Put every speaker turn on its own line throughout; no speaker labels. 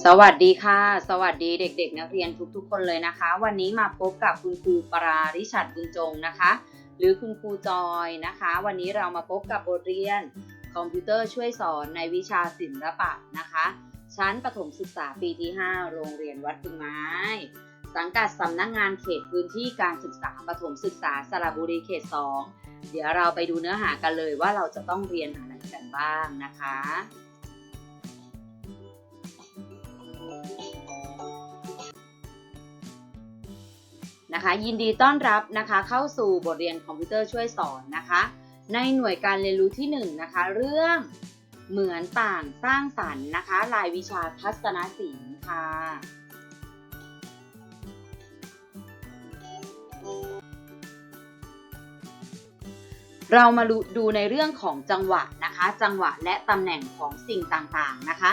สวัสดีค่ะ สวัสดีเด็กๆ นักเรียนทุกๆ คนเลยนะคะ วันนี้มาพบกับคุณครูปราริชัดบุญจงนะคะ หรือคุณครูจอยนะคะ วันนี้เรามาพบกับบทเรียน คอมพิวเตอร์ช่วยสอนในวิชาศิลปะนะคะ ชั้นประถมศึกษาปีที่ 5 โรงเรียนวัดพึงไม้ สังกัดสำนักงงานเขตพื้นที่การศึกษาประถมศึกษาสระบุรีเขต 2 เดี๋ยวเราไปดูเนื้อหากันเลยว่าเราจะต้องเรียนอะไรกันบ้างนะคะ นะคะ ยินดีต้อนรับนะคะเข้าสู่บทเรียนคอมพิวเตอร์ช่วยสอนนะคะ ในหน่วยการเรียนรู้ที่1นงนะคะ เรื่องเหมือนต่างสร้างสรรค์นะคะ รายวิชาทัศนศิลป์ค่ะเรามาดูในเรื่องของจังหวะนะคะ จังหวะและตำแหน่งของสิ่งต่างๆนะคะ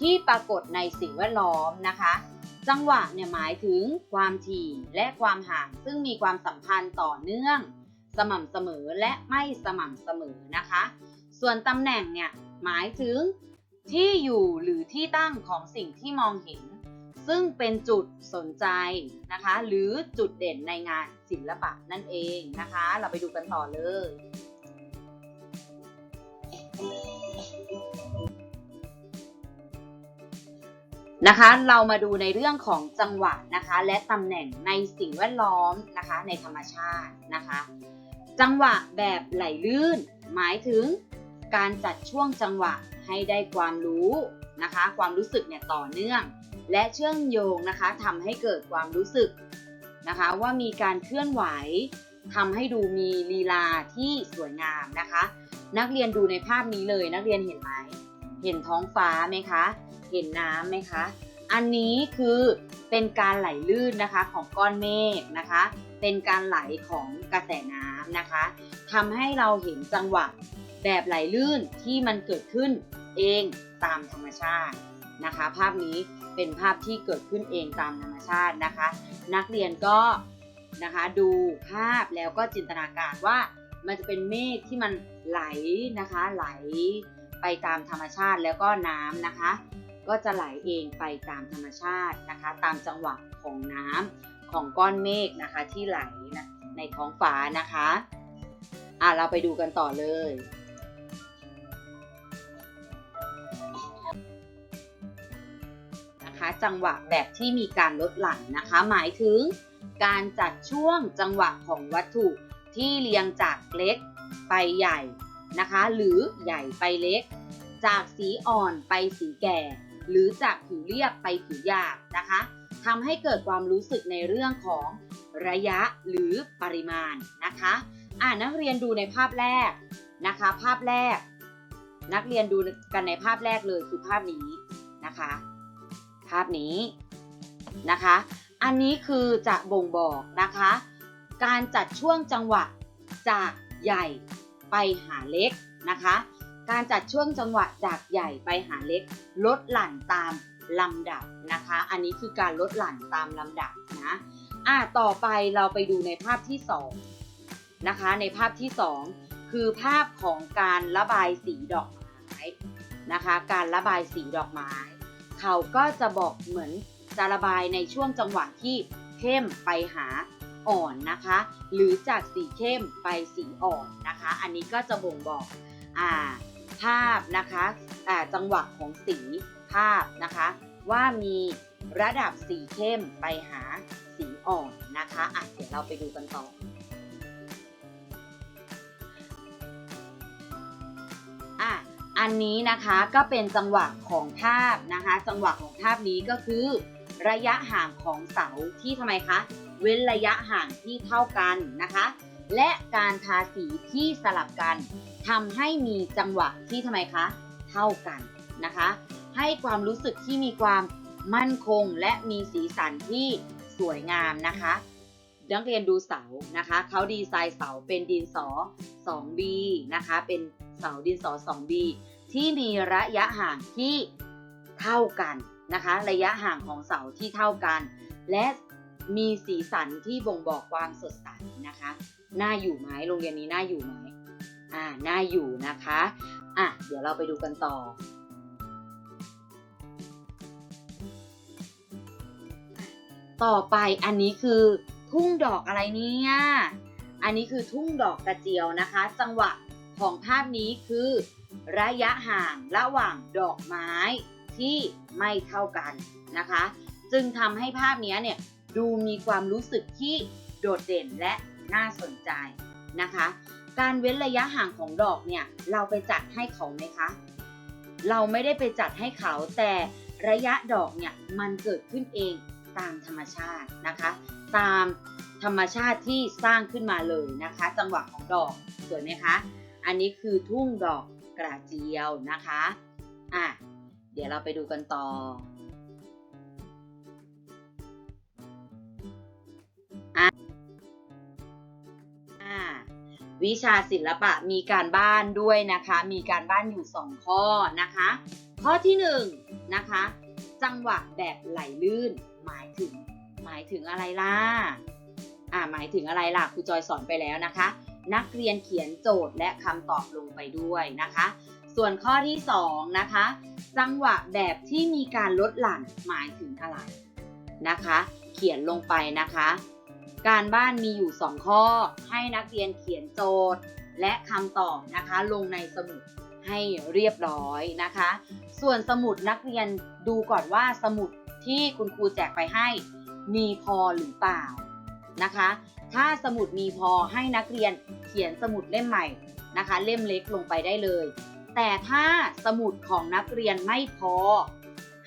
ที่ปรากฏในสิ่งแวดล้อมนะคะ จังหวะเนี่ยหมายถึงความถี่และความห่างซึ่งมีความสัมพันธ์ต่อเนื่อง สม่ำเสมอและไม่สม่ำเสมอนะคะ ส่วนตำแหน่งเนี่ยหมายถึงที่อยู่หรือที่ตั้งของสิ่งที่มองเห็น ซึ่งเป็นจุดสนใจนะคะ หรือจุดเด่นในงานศิลปะนั่นเองนะคะ เราไปดูกันต่อเลย นะคะ เรามาดูในเรื่องของจังหวะนะคะ และตำแหน่งในสิ่งแวดล้อมนะคะ ในธรรมชาตินะคะ จังหวะแบบไหลลื่น หมายถึงการจัดช่วงจังหวะให้ได้ความรู้นะคะ ความรู้สึกเนี่ยต่อเนื่อง และเชื่อมโยงนะคะทำให้เกิดความรู้สึกนะคะ ว่ามีการเคลื่อนไหวทำให้ดูมีลีลาที่สวยงามนะคะ นักเรียนดูในภาพนี้เลย นักเรียนเห็นไหมเห็นท้องฟ้าไหมคะ เห็นน้ำไหมคะ อันนี้คือเป็นการไหลลื่นนะคะของก้อนเมฆนะคะ เป็นการไหลของกระแสน้ำนะคะทำให้เราเห็นจังหวะแบบไหลลื่นที่มันเกิดขึ้นเองตามธรรมชาตินะคะ ภาพนี้เป็นภาพที่เกิดขึ้นเองตามธรรมชาตินะคะ นักเรียนก็นะคะดูภาพแล้วก็จินตนาการว่ามันจะเป็นเมฆที่มันไหลนะคะไหลไปตามธรรมชาติแล้วก็น้ำนะคะ ก็จะไหลเองไปตามธรรมชาตินะคะ ตามจังหวะของน้ำของก้อนเมฆนะคะที่ไหลนะในท้องฟ้านะคะอะเราไปดูกันต่อเลยนะคะจังหวะแบบที่มีการลดหลั่นนะคะ หมายถึงการจัดช่วงจังหวะของวัตถุที่เรียงจากเล็กไปใหญ่นะคะ หรือใหญ่ไปเล็ก จากสีอ่อนไปสีแก่ หรือจากผิวเรียบไปผิวหยาบนะคะทำให้เกิดความรู้สึกในเรื่องของระยะหรือปริมาณนะคะอ่านักเรียนดูในภาพแรกนะคะ ภาพแรก นักเรียนดูกันในภาพแรกเลยคือภาพนี้นะคะ ภาพนี้นะคะ อันนี้คือจะบ่งบอกนะคะ การจัดช่วงจังหวะจากใหญ่ไปหาเล็กนะคะ การจัดช่วงจังหวะจากใหญ่ไปหาเล็ก ลดหลั่นตามลำดับนะคะ อันนี้คือการลดหลั่นตามลำดับนะอะต่อไปเราไปดูในภาพที่2นะคะ ในภาพที่ 2 คือภาพของการระบายสีดอกไม้นะคะ การระบายสีดอกไม้ เขาก็จะบอกเหมือนจะระบายในช่วงจังหวะที่เข้มไปหาอ่อนนะคะ หรือจากสีเข้มไปสีอ่อนนะคะ อันนี้ก็จะบ่งบอกอ่า ภาพนะคะจังหวะของสีภาพนะคะ ว่ามีระดับสีเข้มไปหาสีอ่อนนะคะอะเดี๋ยวเราไปดูกันต่ออะอันนี้นะคะก็เป็นจังหวะของภาพนะคะ จังหวะของภาพนี้ก็คือ ระยะห่างของเสาที่ทำไมคะ เว้นระยะห่างที่เท่ากันนะคะ และการทาสีที่สลับกันทำให้มีจังหวะที่ทำไมคะ เท่ากันนะคะ ให้ความรู้สึกที่มีความมั่นคงและมีสีสันที่สวยงามนะคะนักเรียนดูเสานะคะ เขาดีไซน์เสาเป็นดินสอ 2B นะคะ เป็นเสาดินสอ 2B ที่มีระยะห่างที่เท่ากันนะคะ ระยะห่างของเสาที่เท่ากัน และมีสีสันที่บ่งบอกความสดใสนะคะ น่าอยู่ไหมโรงเรียนนี้น่าอยู่ไหมอ่าน่าอยู่นะคะอะเดี๋ยวเราไปดูกันต่อต่อไปอันนี้คือทุ่งดอกอะไรเนี่ย อันนี้คือทุ่งดอกกระเจียวนะคะ จังหวะของภาพนี้คือระยะห่างระหว่างดอกไม้ที่ไม่เท่ากันนะคะ จึงทำให้ภาพนี้เนี่ยดูมีความรู้สึกที่โดดเด่นและ น่าสนใจนะคะ การเว้นระยะห่างของดอกเนี่ยเราไปจัดให้เขาไหมคะ เราไม่ได้ไปจัดให้เขาแต่ระยะดอกเนี่ยมันเกิดขึ้นเองตามธรรมชาตินะคะ ตามธรรมชาติที่สร้างขึ้นมาเลยนะคะ จังหวะของดอกสวยไหมคะ อันนี้คือทุ่งดอกกระเจียวนะคะอะเดี๋ยวเราไปดูกันต่อ วิชาศิลปะมีการบ้านด้วยนะคะ มีการบ้านอยู่ 2 ข้อนะคะ ข้อที่1นงนะคะ จังหวะแบบไหลลื่น หมายถึง หมายถึงอะไรล่ะอ่าหมายถึงอะไรล่ะครูจอยสอนไปแล้วนะคะ นักเรียนเขียนโจทย์และคำตอบลงไปด้วยนะคะ ส่วนข้อที่2นะคะ จังหวะแบบที่มีการลดหลั่นหมายถึงอะไรนะคะ เขียนลงไปนะคะ การบ้านมีอยู่ 2 ข้อ ให้นักเรียนเขียนโจทย์ และคำตอบนะคะ ลงในสมุดให้เรียบร้อยนะคะ ส่วนสมุดนักเรียนดูก่อนว่าสมุดที่คุณครูแจกไปให้ มีพอหรือเปล่านะคะ ถ้าสมุดมีพอให้นักเรียนเขียนสมุดเล่มใหม่นะคะ เล่มเล็กลงไปได้เลย แต่ถ้าสมุดของนักเรียนไม่พอ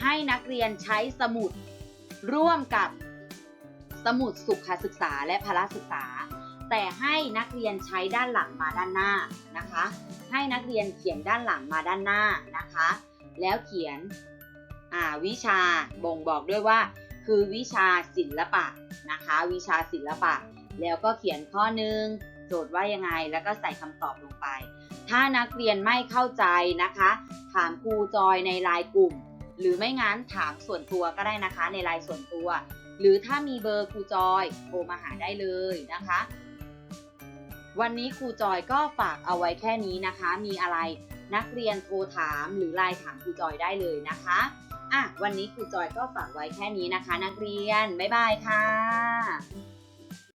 ให้นักเรียนใช้สมุดร่วมกับ สมุดสุขศึกษาและพละศึกษา แต่ให้นักเรียนใช้ด้านหลังมาด้านหน้านะคะ ให้นักเรียนเขียนด้านหลังมาด้านหน้านะคะ แล้วเขียนวิชาบ่งบอกด้วยว่า คือวิชาศิลปะนะคะ วิชาศิลปะ แล้วก็เขียนข้อหนึ่งโจทย์ว่ายังไงแล้วก็ใส่คำตอบลงไป ถ้านักเรียนไม่เข้าใจนะคะ ถามครูจอยในไลน์กลุ่ม หรือไม่งั้นถามส่วนตัวก็ได้นะคะในไลน์ส่วนตัว หรือถ้ามีเบอร์ครูจอยโทรมาหาได้เลยนะคะ วันนี้ครูจอยก็ฝากเอาไว้แค่นี้นะคะ มีอะไรนักเรียนโทรถามหรือไลน์ถามครูจอยได้เลยนะคะอะวันนี้ครูจอยก็ฝากไว้แค่นี้นะคะ นักเรียน บ๊ายบายค่ะ